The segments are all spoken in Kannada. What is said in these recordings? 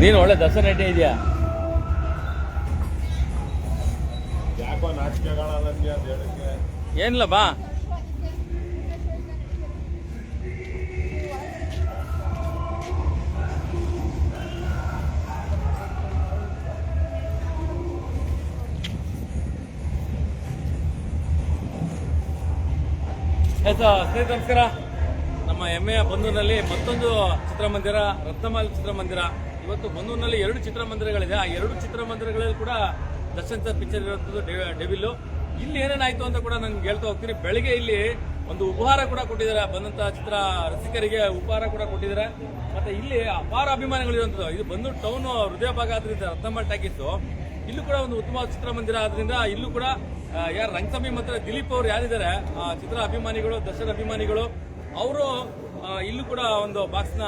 ನೀನು ಒಳ್ಳೆ ದರ್ಶನ ನಡೆ ಇದೆಯಾ? ಯಾಕೋ ನಾಚಿಕೆಗಳಲ್ಲ ಏನಿಲ್ಲ ಬಾ. ಆಯ್ತಾ ನಮಸ್ಕಾರ. ನಮ್ಮ ಹೆಮ್ಮೆಯ ಬಂಧುನಲ್ಲಿ ಮತ್ತೊಂದು ಚಿತ್ರಮಂದಿರ ರತ್ನಮಾಲ್ ಚಿತ್ರಮಂದಿರ. ಇವತ್ತು ಬಂದೂರಿನಲ್ಲಿ ಎರಡು ಚಿತ್ರಮಂದಿರಗಳಿದೆ. ಆ ಎರಡು ಚಿತ್ರಮಂದಿರಗಳಲ್ಲಿ ಕೂಡ ದರ್ಶನ್ ಸರ್ ಪಿಕ್ಚರ್ ಇರುವಂಥದ್ದು ಡೆವಿಲ್ಲು. ಇಲ್ಲಿ ಏನೇನಾಯಿತು ಅಂತ ಕೂಡ ನಂಗೆ ಹೇಳ್ತಾ ಹೋಗ್ತೀನಿ. ಬೆಳಿಗ್ಗೆ ಇಲ್ಲಿ ಒಂದು ಉಪಹಾರ ಕೂಡ ಕೊಟ್ಟಿದ್ದಾರೆ. ಬಂದಂತ ಚಿತ್ರ ರಸಿಕರಿಗೆ ಉಪಹಾರ ಕೂಡ ಕೊಟ್ಟಿದ್ದಾರೆ. ಮತ್ತೆ ಇಲ್ಲಿ ಅಪಾರ ಅಭಿಮಾನಿಗಳು ಇರುವಂಥದ್ದು ಇದು ಬಂದು ಟೌನ್ ಹೃದಯ ಭಾಗ ಆದ್ರಿಂದ ರತ್ನಮಾಲ್ ಟಾಕಿತ್ತು ಇಲ್ಲೂ ಕೂಡ ಒಂದು ಉತ್ತಮ ಚಿತ್ರಮಂದಿರ ಆದ್ರಿಂದ ಇಲ್ಲೂ ಕೂಡ ಯಾರು ರಂಗಸ್ವಾಮಿ ಮತ್ತು ದಿಲೀಪ್ ಅವರು ಯಾರಿದ್ದಾರೆ? ಆ, ಚಿತ್ರ ಅಭಿಮಾನಿಗಳು, ದರ್ಶನ ಅಭಿಮಾನಿಗಳು. ಅವರು ಇಲ್ಲೂ ಕೂಡ ಒಂದು ಬಾಕ್ಸ್ನ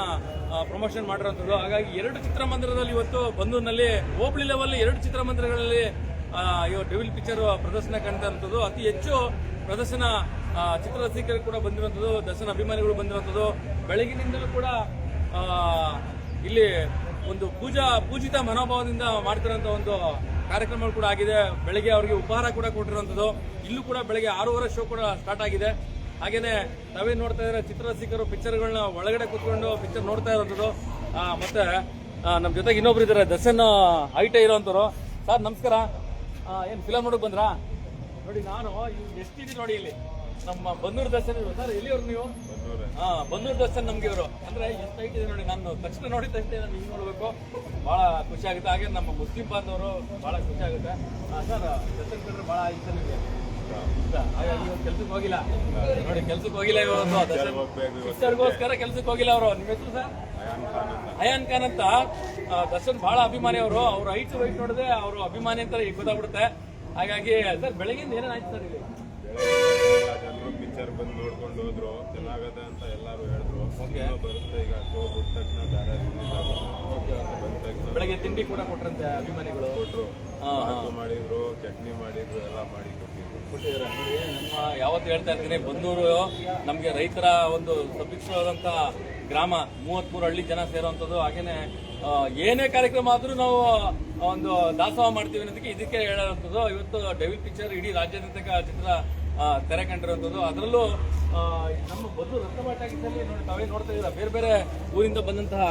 ಪ್ರಮೋಷನ್ ಮಾಡಿರೋಂಥದ್ದು. ಹಾಗಾಗಿ ಎರಡು ಚಿತ್ರಮಂದಿರದಲ್ಲಿ ಇವತ್ತು ಬಂದೂರಿನಲ್ಲಿ ಹೋಬಳಿ ಲೆವೆಲ್ ಎರಡು ಚಿತ್ರಮಂದಿರಗಳಲ್ಲಿ ಇವತ್ತು ಇವ ಡೆವಿಲ್ ಪಿಕ್ಚರ್ ಪ್ರದರ್ಶನ ಕಾಣ್ತಿರುವಂಥದ್ದು ಅತಿ ಹೆಚ್ಚು ಪ್ರದರ್ಶನ ಆ, ಚಿತ್ರ ರಸಿಕರು ಕೂಡ ಬಂದಿರುವಂಥದ್ದು ದರ್ಶನ ಅಭಿಮಾನಿಗಳು ಬಂದಿರುವಂಥದ್ದು ಬೆಳಗಿನಿಂದಲೂ ಕೂಡ ಇಲ್ಲಿ ಒಂದು ಪೂಜಾ ಪೂಜಿತ ಮನೋಭಾವದಿಂದ ಮಾಡ್ತಿರೋಂಥ ಒಂದು ಕಾರ್ಯಕ್ರಮಗಳು ಕೂಡ ಆಗಿದೆ. ಬೆಳಗ್ಗೆ ಅವರಿಗೆ ಉಪಹಾರ ಕೂಡ ಕೊಟ್ಟಿರುವಂಥದ್ದು ಇಲ್ಲೂ ಕೂಡ ಬೆಳಗ್ಗೆ ಆರೂವರೆ ಶೋ ಕೂಡ ಸ್ಟಾರ್ಟ್ ಆಗಿದೆ. ಹಾಗೇನೆ ನಾವೇ ನೋಡ್ತಾ ಇದ್ರೆ ಚಿತ್ರರಸಿಕರು ಪಿಕ್ಚರ್ಗಳನ್ನ ಒಳಗಡೆ ಕೂತ್ಕೊಂಡು ಪಿಕ್ಚರ್ ನೋಡ್ತಾ ಇರೋದು ಮತ್ತೆ ನಮ್ ನಮ್ಮ ಜೊತೆಗೆ ಇನ್ನೊಬ್ರು ಇದ್ದಾರೆ ದರ್ಶನ್ ಐಟೆ ಇರೋಂಥವ್ರು. ಸರ್ ನಮಸ್ಕಾರ. ಏನ್ ಫಿಲಮ್ ನೋಡಕ್ ಬಂದ್ರಾ? ನೋಡಿ ನಾನು ಎಷ್ಟಿದೆ ನೋಡಿ ಇಲ್ಲಿ. ನಮ್ಮ ಬಂದೂರು ದರ್ಶನ್ ಇವರು. ಸರ್ ಎಲ್ಲಿಯವ್ರು ನೀವು? ಹಾ ಬಂದೂರು ದರ್ಶನ್ ನಮ್ಗೆ ಇವರು. ಅಂದ್ರೆ ಎಷ್ಟು ಹೈಟ್ ಇದೆ ನೋಡಿ ನಾನು ತಕ್ಷಣ ನೋಡಿದ ತಕ್ಷಣ ನಾನು ಹಿಂಗ್ ನೋಡ್ಬೇಕು. ಬಹಳ ಖುಷಿ ಆಗುತ್ತೆ. ಹಾಗೆ ನಮ್ಮ ಮುಸ್ಲಿಂ ಬಾಂಧವರು ಬಹಳ ಖುಷಿ ಆಗುತ್ತೆ. ಸರ್ ದರ್ಶನ್ ಕಂಡ್ರೆ ಬಹಳ ಇಷ್ಟ ನಿಮಗೆ ಕೆಲ್ಸಕ್ಕೆ ಹೋಗಿಲ್ಲ ನೋಡಿ ಕೆಲ್ಸಕ್ಕೆ ಹೋಗಿಲ್ಲ ಇವತ್ತು. ಕೆಲ್ಸಕ್ಕೆ ಹೋಗಿಲ್ಲ ಅವರು. ನಿಮ್ಮ ಹೆಸರು ಸರ್? ಅಯಾನ್ ಖಾನ್ ಅಂತ. ದರ್ಶನ್ ಬಹಳ ಅಭಿಮಾನಿ ಅವರು. ಅವ್ರ ಹೈಟ್ ವೈಟ್ ನೋಡಿದ್ರೆ ಅವರು ಅಭಿಮಾನಿ ಅಂತ ಈಗ ಗೊತ್ತಾಗ್ಬಿಡುತ್ತೆ. ಹಾಗಾಗಿ ಸರ್ ಬೆಳಗಿಂದ ಏನೇನಾಯ್ತು ಸರ್ ಇಲ್ಲಿ? ಜನರು ಪಿಕ್ಚರ್ ಬಂದು ನೋಡ್ಕೊಂಡು ಹೋದ್ರು. ಚೆನ್ನಾಗದೆ ಅಂತ ಎಲ್ಲಾರು ಹೇಳಿದ್ರು. ಬರುತ್ತೆ ಈಗ. ಶೋ ಬಿಟ್ಟ ತಕ್ಷಣ. ಬಂದ ಬೆಳಗ್ಗೆ ತಿಂಡಿ ಕೂಡ ಕೊಟ್ರಂತೆ ಅಭಿಮಾನಿಗಳು. ಕೊಟ್ರು. ಹಾ, ಹಾ. ಬಾತು ಮಾಡಿದ್ರು ಚಟ್ನಿ ಮಾಡಿದ್ರು ಎಲ್ಲ ಮಾಡಿ ಕೊಟ್ಟಿದ್ರು ನಮ್ಮ ಯಾವತ್ತು ಹೇಳ್ತಾ ಇರ್ತೀನಿ ಬಂದೂರು ನಮಗೆ ರೈತರ ಒಂದು ಸಭಿಕ್ಷವಾದಂಥ ಗ್ರಾಮ, ಮೂವತ್ಮೂರು ಹಳ್ಳಿ ಜನ ಸೇರುವಂಥದ್ದು. ಹಾಗೆಯೇ ಏನೇ ಕಾರ್ಯಕ್ರಮ ಆದರೂ ನಾವು ಒಂದು ದಾಸೋಹ ಮಾಡ್ತೀವಿ ಅನ್ನೋದಕ್ಕೆ ಇದಕ್ಕೆ ಹೇಳುವಂಥದ್ದು. ಇವತ್ತು ಡೆವಿಲ್ ಪಿಕ್ಚರ್ ಇಡೀ ರಾಜ್ಯಾದ್ಯಂತ ಚಿತ್ರ ತೆರೆ ಕಂಡಿರುವಂಥದ್ದು. ಅದರಲ್ಲೂ ನಮ್ಮ ಬದಲು ರತ್ನಮಾಟಾಗಿದ್ದಲ್ಲಿ ನೋಡಿ ತಾವೇ ನೋಡ್ತಾ ಇದ್ದೀರಾ. ಬೇರೆ ಬೇರೆ ಊರಿಂದ ಬಂದಂತಹ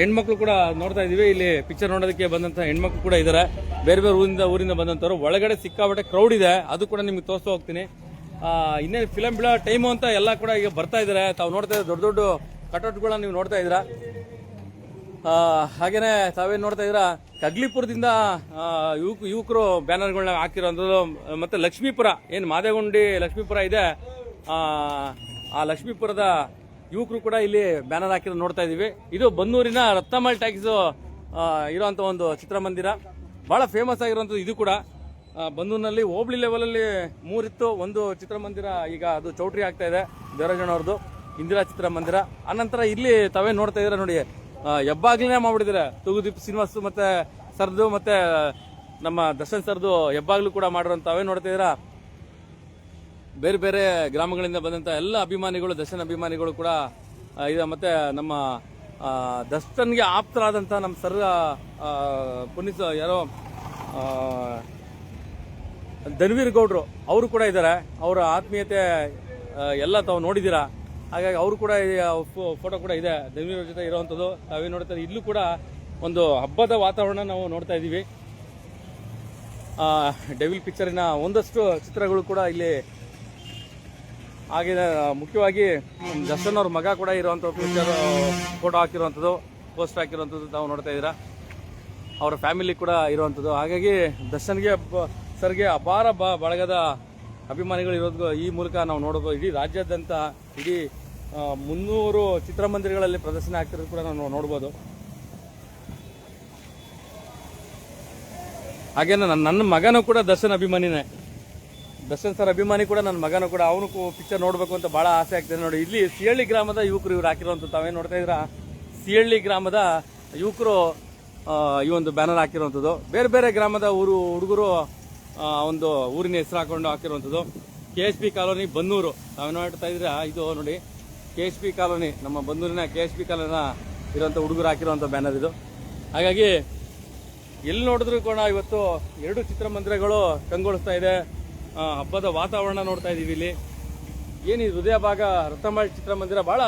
ಹೆಣ್ಮಕ್ಳು ಕೂಡ ನೋಡ್ತಾ ಇದ್ದೀವಿ. ಇಲ್ಲಿ ಪಿಕ್ಚರ್ ನೋಡೋದಕ್ಕೆ ಬಂದಂತಹ ಹೆಣ್ಮಕ್ಳು ಕೂಡ ಇದ್ದಾರೆ. ಬೇರೆ ಬೇರೆ ಊರಿಂದ ಊರಿಂದ ಬಂದಂತವ್ರು ಒಳಗಡೆ ಸಿಕ್ಕಾಪಟ್ಟೆ ಕ್ರೌಡ್ ಇದೆ. ಅದು ಕೂಡ ನಿಮ್ಗೆ ತೋರಿಸ್ತಾ ಹೋಗ್ತೀನಿ. ಇನ್ನೇನು ಫಿಲಮ್ ಬಿಡೋ ಟೈಮು ಅಂತ ಎಲ್ಲ ಕೂಡ ಈಗ ಬರ್ತಾ ಇದ್ದಾರೆ. ತಾವು ನೋಡ್ತಾ ಇದ್ದಾರೆ ದೊಡ್ಡ ದೊಡ್ಡ ಕಟೌಟ್ಗಳನ್ನ ನೀವು ನೋಡ್ತಾ ಇದ್ದೀರಾ. ಆ, ಹಾಗೇನೆ ತಾವೇನ್ ನೋಡ್ತಾ ಇದ್ರ ಕಗ್ಲಿಪುರದಿಂದ ಯುವಕ ಯುವಕರು ಬ್ಯಾನರ್ಗಳನ್ನ ಹಾಕಿರೋದು ಮತ್ತೆ ಲಕ್ಷ್ಮೀಪುರ ಏನು ಮಾದೇಗುಂಡಿ ಲಕ್ಷ್ಮೀಪುರ ಇದೆ. ಆ, ಲಕ್ಷ್ಮೀಪುರದ ಯುವಕರು ಕೂಡ ಇಲ್ಲಿ ಬ್ಯಾನರ್ ಹಾಕಿರೋ ನೋಡ್ತಾ ಇದೀವಿ. ಇದು ಬನ್ನೂರಿನ ರತ್ನಮಲ್ ಟ್ಯಾಕ್ಸ್ ಇರುವಂತ ಒಂದು ಚಿತ್ರಮಂದಿರ. ಬಹಳ ಫೇಮಸ್ ಆಗಿರುವಂಥದ್ದು ಇದು ಕೂಡ. ಬಂದೂರಿನಲ್ಲಿ ಹೋಬ್ಳಿ ಲೆವೆಲಲ್ಲಿ ಮೂರಿತ್ತು. ಒಂದು ಚಿತ್ರಮಂದಿರ ಈಗ ಅದು ಚೌಟ್ರಿ ಆಗ್ತಾ ಇದೆ ದೇವರಾಜಣ್ಣವ್ರದ್ದು ಇಂದಿರಾ ಚಿತ್ರಮಂದಿರ. ಆನಂತರ ಇಲ್ಲಿ ತಾವೇ ನೋಡ್ತಾ ಇದ್ರೆ ನೋಡಿ ಹೆಬ್ಬಾಗ್ಲೇ ಮಾಡ್ಬಿಟ್ಟಿದ್ದಾರೆ. ತೂಗುದೀಪ್ ಶ್ರೀನಿವಾಸ್ ಮತ್ತೆ ಸರ್ದು ಮತ್ತೆ, ನಮ್ಮ ದರ್ಶನ್ ಸರ್ದು ಹೆಬ್ಬಾಗ್ಲು ಕೂಡ ಮಾಡಿರೋ ತಾವೇ ನೋಡ್ತಾ ಬೇರೆ ಬೇರೆ ಗ್ರಾಮಗಳಿಂದ ಬಂದಂತ ಎಲ್ಲ ಅಭಿಮಾನಿಗಳು, ದರ್ಶನ್ ಅಭಿಮಾನಿಗಳು ಕೂಡ ಇದೆ ಮತ್ತೆ ನಮ್ಮ ದರ್ಶನ್ಗೆ ಆಪ್ತರಾದಂತ ನಮ್ಮ ಸರ್ ಪುನೀತ್ ಯಾರೋ ಧನ್ವೀರ್ ಗೌಡ್ರು, ಅವರು ಕೂಡ ಇದ್ದಾರೆ. ಅವರ ಆತ್ಮೀಯತೆ ಎಲ್ಲ ತಾವು ನೋಡಿದ್ದೀರಾ? ಹಾಗಾಗಿ ಅವರು ಕೂಡ ಫೋಟೋ ಕೂಡ ಇದೆ, ದೇವಿಯವ್ರ ಜೊತೆ ಇರುವಂಥದ್ದು ತಾವೇ ನೋಡ್ತಾ ಇದ್ದೀವಿ. ಇಲ್ಲೂ ಕೂಡ ಒಂದು ಹಬ್ಬದ ವಾತಾವರಣ ನಾವು ನೋಡ್ತಾ ಇದ್ದೀವಿ. ಡೆವಿಲ್ ಪಿಕ್ಚರಿನ ಒಂದಷ್ಟು ಚಿತ್ರಗಳು ಕೂಡ ಇಲ್ಲಿ ಹಾಗೆ ಮುಖ್ಯವಾಗಿ ದರ್ಶನ್ ಅವ್ರ ಮಗ ಕೂಡ ಇರುವಂಥ ಪಿಕ್ಚರ್ ಫೋಟೋ ಹಾಕಿರುವಂಥದ್ದು ಪೋಸ್ಟ್ ಹಾಕಿರುವಂಥದ್ದು ನಾವು ನೋಡ್ತಾ ಇದ್ದೀರಾ. ಅವರ ಫ್ಯಾಮಿಲಿ ಕೂಡ ಇರುವಂಥದ್ದು ಹಾಗಾಗಿ ದರ್ಶನ್ಗೆ, ಸರ್ಗೆ ಅಪಾರ ಬಳಗದ ಅಭಿಮಾನಿಗಳು ಇರೋದು ಈ ಮೂಲಕ ನಾವು ನೋಡೋದು ಇಡೀ ರಾಜ್ಯಾದ್ಯಂತ ಇಡೀ ಮುನ್ನೂರು ಚಿತ್ರಮಂದಿರಗಳಲ್ಲಿ ಪ್ರದರ್ಶನ ಆಗ್ತಿರೋದು ಕೂಡ ನಾವು ನೋಡ್ಬೋದು. ಹಾಗೇನ ನನ್ನ ಮಗನೂ ಕೂಡ ದರ್ಶನ್ ಅಭಿಮಾನಿನೇ. ದರ್ಶನ್ ಸರ್ ಅಭಿಮಾನಿ ಕೂಡ ನನ್ನ ಮಗನೂ ಕೂಡ, ಅವನು ಪಿಕ್ಚರ್ ನೋಡಬೇಕು ಅಂತ ಬಹಳ ಆಸೆ ಆಗ್ತದೆ. ನೋಡಿ, ಇಲ್ಲಿ ಸಿಹಳ್ಳಿ ಗ್ರಾಮದ ಯುವಕರು ಇವ್ರು ಹಾಕಿರುವಂತ ತಾವೇನು ನೋಡ್ತಾ ಇದ್ರ ಸಿಹಳ್ಳಿ ಗ್ರಾಮದ ಯುವಕರು ಈ ಒಂದು ಬ್ಯಾನರ್ ಹಾಕಿರುವಂಥದ್ದು ಬೇರೆ ಬೇರೆ ಗ್ರಾಮದ ಊರು, ಹುಡುಗರು ಒಂದು ಊರಿನ ಹೆಸರು ಹಾಕೊಂಡು ಹಾಕಿರುವಂಥದ್ದು. K S P colony Bannur. ನಾವೇನು ನೋಡ್ತಾ ಇದ್ರೆ ಇದು ನೋಡಿ ಕೆ ಎಸ್ ಪಿ ಕಾಲೋನಿ. ನಮ್ಮ ಬನ್ನೂರಿನ ಕೆ ಎಸ್ ಪಿ ಕಾಲೋನ ಇರುವಂಥ ಹುಡುಗರು ಹಾಕಿರುವಂಥ ಬ್ಯಾನರ್ ಇದು. ಹಾಗಾಗಿ ಎಲ್ಲಿ ನೋಡಿದ್ರು ಕೂಡ ಇವತ್ತು ಎರಡು ಚಿತ್ರಮಂದಿರಗಳು ಕಂಗೊಳಿಸ್ತಾ ಇದೆ. ಹಬ್ಬದ ವಾತಾವರಣ ನೋಡ್ತಾ ಇದ್ದೀವಿ ಇಲ್ಲಿ. ಏನು ಹೃದಯ ಭಾಗ, ರತ್ನಮಾಳ್ ಚಿತ್ರಮಂದಿರ? ಭಾಳ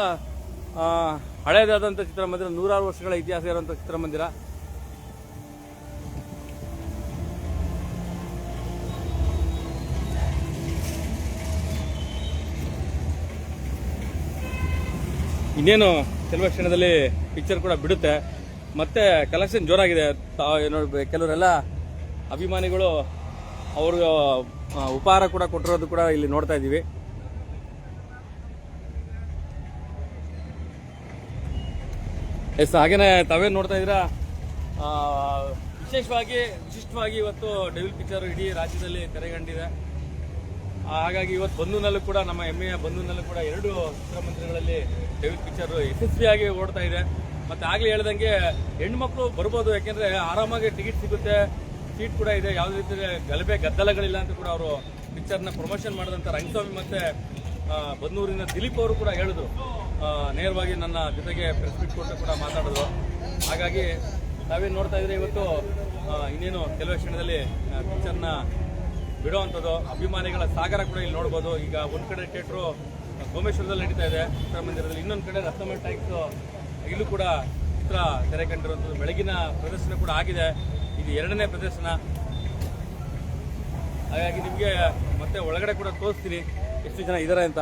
ಹಳೆಯದಾದಂಥ ಚಿತ್ರಮಂದಿರ. ನೂರಾರು ವರ್ಷಗಳ ಇತಿಹಾಸ ಇರುವಂಥ ಚಿತ್ರಮಂದಿರ. ಇನ್ನೇನು ಕೆಲವೇ ಕ್ಷಣದಲ್ಲಿ ಪಿಕ್ಚರ್ ಕೂಡ ಬಿಡುತ್ತೆ. ಮತ್ತೆ ಕಲೆಕ್ಷನ್ ಜೋರಾಗಿದೆ. ಕೆಲವರೆಲ್ಲ ಅಭಿಮಾನಿಗಳು ಅವರು ಉಪಹಾರ ಕೂಡ ಕೊಟ್ಟಿರೋದು ಕೂಡ ಇಲ್ಲಿ ನೋಡ್ತಾ ಇದ್ದೀವಿ. ಎಸ್, ಹಾಗೇನೆ ತಾವೇನು ನೋಡ್ತಾ ಇದ್ದೀರಾ? ವಿಶೇಷವಾಗಿ, ವಿಶಿಷ್ಟವಾಗಿ ಇವತ್ತು ಡೆವಿಲ್ ಪಿಕ್ಚರ್ ಇಡೀ ರಾಜ್ಯದಲ್ಲಿ ತೆರೆಗಂಡಿದೆ. ಹಾಗಾಗಿ ಇವತ್ತು ಬಂಧುನಲ್ಲೂ ಕೂಡ, ನಮ್ಮ ಹೆಮ್ಮೆಯ ಬಂಧುನಲ್ಲೂ ಕೂಡ ಎರಡು ಚಿತ್ರಮಂದಿರಗಳಲ್ಲಿ ಡೆವಿಲ್ ಪಿಕ್ಚರ್ ಯಶಸ್ವಿಯಾಗಿ ಓಡ್ತಾ ಇದೆ. ಮತ್ತೆ ಆಗ್ಲೇ ಹೇಳ್ದಂಗೆ ಹೆಣ್ಮಕ್ಳು ಬರ್ಬೋದು, ಯಾಕೆಂದ್ರೆ ಆರಾಮಾಗಿ ಟಿಕೆಟ್ ಸಿಗುತ್ತೆ ಸೀಟ್ ಕೂಡ ಇದೆ, ಯಾವುದೇ ರೀತಿ ಗಲಭೆ, ಗದ್ದಲಗಳಿಲ್ಲ ಅಂತ ಕೂಡ ಅವರು ಪಿಕ್ಚರ್ನ ಪ್ರಮೋಷನ್ ಮಾಡಿದಂಥ ರಂಗಸ್ವಾಮಿ ಮತ್ತೆ ಬದನೂರಿನ ದಿಲೀಪ್ ಅವರು ಕೂಡ ಹೇಳಿದ್ರು. ನೇರವಾಗಿ ನನ್ನ ಜೊತೆಗೆ ಪ್ರೆಸ್ ಮೀಟ್ ಕೊಟ್ಟು ಕೂಡ ಮಾತಾಡಿದ್ರು. ಹಾಗಾಗಿ ನಾವೇನು ನೋಡ್ತಾ ಇದ್ರೆ ಇವತ್ತು? ಇನ್ನೇನು ಕೆಲವೇ ಕ್ಷಣದಲ್ಲಿ ಪಿಕ್ಚರ್ನ ಬಿಡೋವಂಥದ್ದು, ಅಭಿಮಾನಿಗಳ ಸಾಗರ ಕೂಡ ಇಲ್ಲಿ ನೋಡ್ಬೋದು. ಈಗ ಒಂದು ಕಡೆ ಥಿಯೇಟ್ರು ಸೋಮೇಶ್ವರದಲ್ಲಿ ನಡೀತಾ ಇದೆ. ಚಿತ್ರಮಂದಿರದಲ್ಲಿ ಇನ್ನೊಂದು ಕಡೆ ರತ್ನಮಲ್ ಟ್ಯಾಕ್ಸ್ ಇಲ್ಲೂ ಕೂಡ ಚಿತ್ರ ತೆರೆ ಕಂಡಿರುವಂಥದ್ದು ಬೆಳಗಿನ ಪ್ರದರ್ಶನ ಕೂಡ ಆಗಿದೆ. ಇದು ಎರಡನೇ ಪ್ರದರ್ಶನ. ಹಾಗಾಗಿ ನಿಮಗೆ ಮತ್ತೆ ಒಳಗಡೆ ಕೂಡ ತೋರಿಸ್ತೀನಿ ಎಷ್ಟು ಜನ ಇದ್ದಾರೆ ಅಂತ.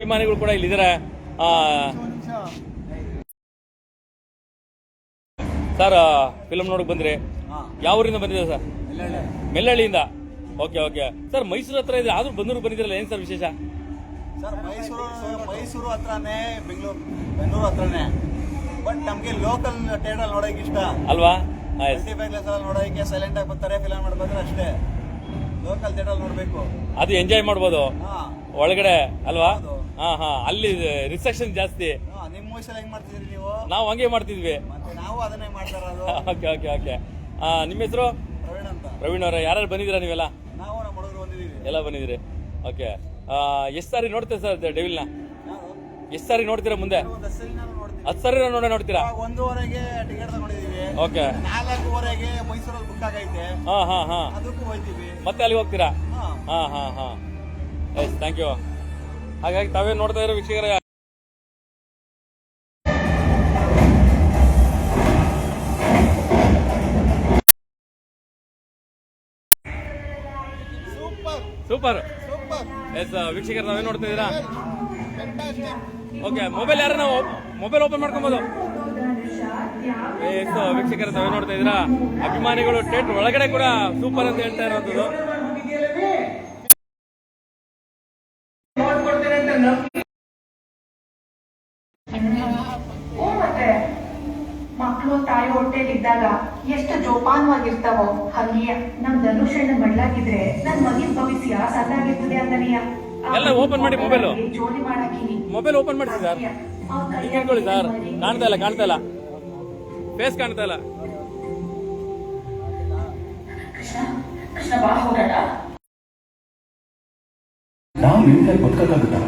ಅಭಿಮಾನಿಗಳು ಕೂಡ ಇಲ್ಲಿದ್ದಾರೆ. ಸರ್ ಫಿಲ್ಮ್ ನೋಡಕ್ ಬಂದ್ರಿ? ಯಾವ ಊರಿಂದ ಬಂದಿದೆ ಸರ್ ಮೆಲ್ಲಳ್ಳಿಯಿಂದ ಓಕೆ ಓಕೆ ಸರ್ ಮೈಸೂರು ಹತ್ರ ಇದೆ. ಆದ್ರೂ ಬಂದೂರು ಬಂದಿದ್ರಲ್ಲ ಏನ್ ಸರ್ ವಿಶೇಷ? ಸರ್ ಮೈಸೂರು ಮೈಸೂರು ಹತ್ರನೇ ಬೆಂಗಳೂರು ಬೆಂಗಳೂರು ಹತ್ರನೇ. ಬಟ್ ನಮ್ಗೆ ಲೋಕಲ್ ಥಿಯೇಟರ್ ನೋಡೋಕೆ ಇಷ್ಟ. ಅಲ್ವಾ? ನೋಡೋಕೆ ಸೈಲೆಂಟ್ ಆಗಿ ಬರ್ತಾರೆ ಫಿಲಮ್ ಮಾಡ್ಬೇಕಾದ್ರೆ ಅಷ್ಟೇ. ಲೋಕಲ್ ಥಿಯೇಟರ್ ನೋಡಬೇಕು. ಅದು ಎಂಜಾಯ್ ಮಾಡ್ಬೋದು. ಒಳಗಡೆ ಅಲ್ವಾ. ಹಾ ಹಾ. ಅಲ್ಲಿ ರಿಸೆಪ್ಷನ್ ಜಾಸ್ತಿ. ಹೆಂಗ್ ಮಾಡ್ತಿದ್ರಿ ನೀವು? ನಾವು ಹಂಗೆ ಮಾಡ್ತಿದ್ವಿ. ಮತ್ತೆ ನಾವು ಅದನ್ನೇ ಮಾಡ್ತಾ ಇರೋದು ಓಕೆ ಓಕೆ ಓಕೆ. ನಿಮ್ಮ ಹೆಸರು? ಪ್ರವೀಣ್ ಅಂತ. ಪ್ರವೀಣ್ ಅವರೇ. ಯಾರು ಬಂದಿದ್ದೀರಾ ನೀವೆಲ್ಲ? ನಾವು ನಮ್ಮ ಹುಡುಗರು ಬಂದಿದ್ದೀವಿ. ಎಲ್ಲ ಬಂದಿದ್ದೀರಿ. ಓಕೆ. ಎಷ್ಟು ಸಾರಿ ನೋಡ್ತೀರಾ ಸರ್ ಡೆವಿಲ್ನ? ಎಷ್ಟ್ ಸಾರಿ ನೋಡ್ತೀರಾ ಮುಂದೆ? ಹತ್ತು ಸಾರಿ ನೋಡ ನೋಡ್ತೀರಾ? ಒಂದೂವರೆಗೆ ಟಿಕೆಟ್ ತಗೊಂಡಿದೀವಿ ಓಕೆ. ನಾಲ್ಕೂವರೆಗೆ ಮೈಸೂರಲ್ಲಿ ಬುಕ್ ಆಗೈತೆ. ಹಾ ಹಾ ಹಾ. ಅದಕ್ಕೂ ಹೋಗ್ತೀವಿ ಮತ್ತೆ ಅಲ್ಲಿ ಹೋಗ್ತೀರಾ? ಹಾ. ಹಾ ಹಾ ಹಾ. ಎಸ್ ಥ್ಯಾಂಕ್ ಯು ಹಾಗಾಗಿ ತಾವೇ ನೋಡ್ತಾ ಇರೋ ವೀಕ್ಷಕರ ಸೂಪರ್. ಎಸ್ ವೀಕ್ಷಕರು ನಾವೇನ್ ನೋಡ್ತಾ ಇದ್ದೀರಾ? ಓಕೆ ಮೊಬೈಲ್ ಯಾರು ನಾವು? ಮೊಬೈಲ್ ಓಪನ್ ಮಾಡ್ಕೊಬೋದು. ಎಸ್ ವೀಕ್ಷಕರು ನೋಡ್ತಾ ಇದ್ದೀರಾ? ಅಭಿಮಾನಿಗಳು ಟೇಟ್ ಒಳಗಡೆ ಕೂಡ ಸೂಪರ್ ಅಂತ ಹೇಳ್ತಾ ಇರೋದು. ಮಕ್ಕಳು ತಾಯಿ ಹೊಟ್ಟೆಲಿದ್ದಾಗ ಎಷ್ಟು ಜೋಪಾನವಾಗಿರ್ತಾವೋ ಹಂಗೆಯ. ನಮ್ ಧನುಷಣ್ಣ ಮಡ್ಲಾಗಿದ್ರೆ ನನ್ ಮಗಿನ ಭವಿಷ್ಯ ಸದ್ದಾಗಿರ್ತದೆ ಅಂತನೀಯ ಎಲ್ಲ ಓಪನ್ ಮಾಡಿ ಮೊಬೈಲ್ ಜೋಲಿ ಮಾಡಾಕಿನಿ. ಮೊಬೈಲ್ ಓಪನ್ ಮಾಡಿ ಸರ್? ಇಟ್ಕೊಳ್ಳಿ ಸರ್. ಕಾಣ್ತಾ ಇಲ್ಲ ಕಾಣ್ತಾ ಇಲ್ಲ. ಫೇಸ್ ಕಾಣ್ತಾ ಇಲ್ಲ. ಕೃಷ್ಣ ಕೃಷ್ಣ ಬಾ ಹೋಗೋಣ. ನಾವು ನಿಮ್ಗೆ ಬದುಕಕ್ಕಾಗುತ್ತಾ?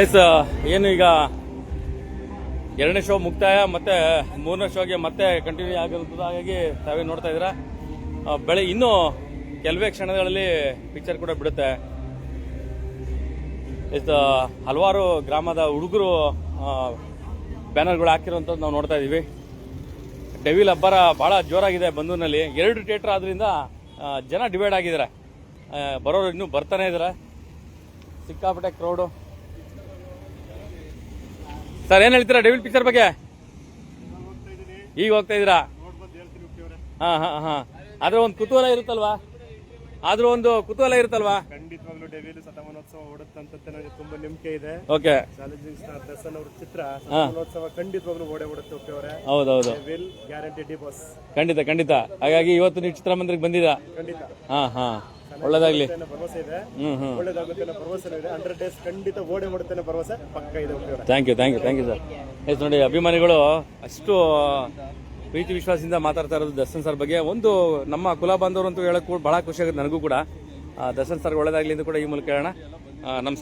ಎಸ್ ಏನು ಈಗ ಎರಡನೇ ಶೋ ಮುಕ್ತಾಯ, ಮತ್ತೆ ಮೂರನೇ ಶೋಗೆ ಮತ್ತೆ ಕಂಟಿನ್ಯೂ ಆಗಿರುತ್ತದೆ ಹಾಗಾಗಿ ತಾವೇ ನೋಡ್ತಾ ಇದ್ದೀರಾ. ಬೆಳೆ ಇನ್ನೂ ಕೆಲವೇ ಕ್ಷಣಗಳಲ್ಲಿ ಪಿಕ್ಚರ್ ಕೂಡ ಬಿಡುತ್ತೆ. ಎಸ್ ಹಲವಾರು ಗ್ರಾಮದ ಹುಡುಗರು ಬ್ಯಾನರ್ಗಳು ಹಾಕಿರುವಂಥದ್ದು ನಾವು ನೋಡ್ತಾ ಇದ್ದೀವಿ. ಡೆವಿಲ್ ಅಬ್ಬರ ಬಹಳ ಜೋರಾಗಿದೆ ಬಂದೂರಿನಲ್ಲಿ. ಎರಡು ಥಿಯೇಟರ್ ಆದ್ರಿಂದ ಜನ ಡಿವೈಡ್ ಆಗಿದ್ದಾರೆ. ಬರೋರು ಇನ್ನೂ ಬರ್ತಾನೆ ಇದ್ದಾರೆ. ಸಿಕ್ಕಾಪಟ್ಟೆ ಕ್ರೌಡು ಸರ್ ಏನ್ ಹೇಳ್ತೀರಾ? ಡೆವಿಲ್ ಪಿಕ್ಚರ್ ಬಗ್ಗೆ? ಈಗ ಹೋಗ್ತಾ ಇದೀರಾ ಹಾ ಹಾ ಹಾ. ಆದ್ರೆ ಒಂದು ಕುತೂಹಲ ಇರುತ್ತಲ್ವಾ? ಆದ್ರೂ ಒಂದು ಕುತೂಹಲ ಇರುತ್ತಲ್ವಾ? ಖಂಡಿತವಾಗ್ಲೂ ಡೆವಿಲ್ ಶತಮಾನೋತ್ಸವ ಓಡುತ್ತಂತ ನನಗೆ ತುಂಬಾ ನಂಬಿಕೆ ಇದೆ. ಓಕೆ. ಚಾಲೆಂಜಿಂಗ್ ಸ್ಟಾರ್ ದರ್ಶನ್ ಅವ್ರ ಚಿತ್ರ ಶತಮಾನೋತ್ಸವ ಖಂಡಿತವಾಗ್ಲೂ ಓಡೇ ಓಡುತ್ತೆ ಅವರೇ? ಹೌದೌದು. ವಿಲ್ ಗ್ಯಾರಂಟಿ ಡಿ ಬಾಸ್ ಖಂಡಿತ ಖಂಡಿತ. ಹಾಗಾಗಿ ಇವತ್ತು ನೀವು ಚಿತ್ರಮಂದಿರಕ್ಕೆ ಬಂದಿದ್ದ ಖಂಡಿತ. ಹಾ ಹಾ. ಒಳ್ಳೇದಾಗ್ಲಿ. ಭರವಸೆ ಇದೆ. ಒಳ್ಳೇದಾಗುತ್ತೆ ಅನ್ನೋ ಭರವಸೆ ಇದೆ. ಹಂಡ್ರೆಡ್ ಡೇಸ್ ಖಂಡಿತ ಓಡೇ ಮಾಡುತ್ತೆ ಅನ್ನೋ ಭರವಸೆ ಪಕ್ಕ ಇದೆ ಉಪಯೋಗ thank you thank you thank you sir yes ನೋಡಿ ಅಭಿಮಾನಿಗಳು ಅಷ್ಟು ಪ್ರೀತಿ ವಿಶ್ವಾಸದಿಂದ ಮಾತಾಡ್ತಾ ಇರೋದು ದರ್ಶನ್ ಸರ್ ಬಗ್ಗೆ. ಒಂದು ನಮ್ಮ ಕುಲಾ ಬಾಂಧವರು ಅಂತೂ ಹೇಳಕ್ ಕೂಡ ಬಹಳ ಖುಷಿ ಆಗುತ್ತೆ ನನಗೂ ಕೂಡ. ದರ್ಶನ್ ಸರ್ ಒಳ್ಳೇದಾಗ್ಲಿ ಅಂತ ಕೂಡ ಈ ಮೂಲಕ ಹೇಳೋಣ. ನಮಸ್ಕಾರ.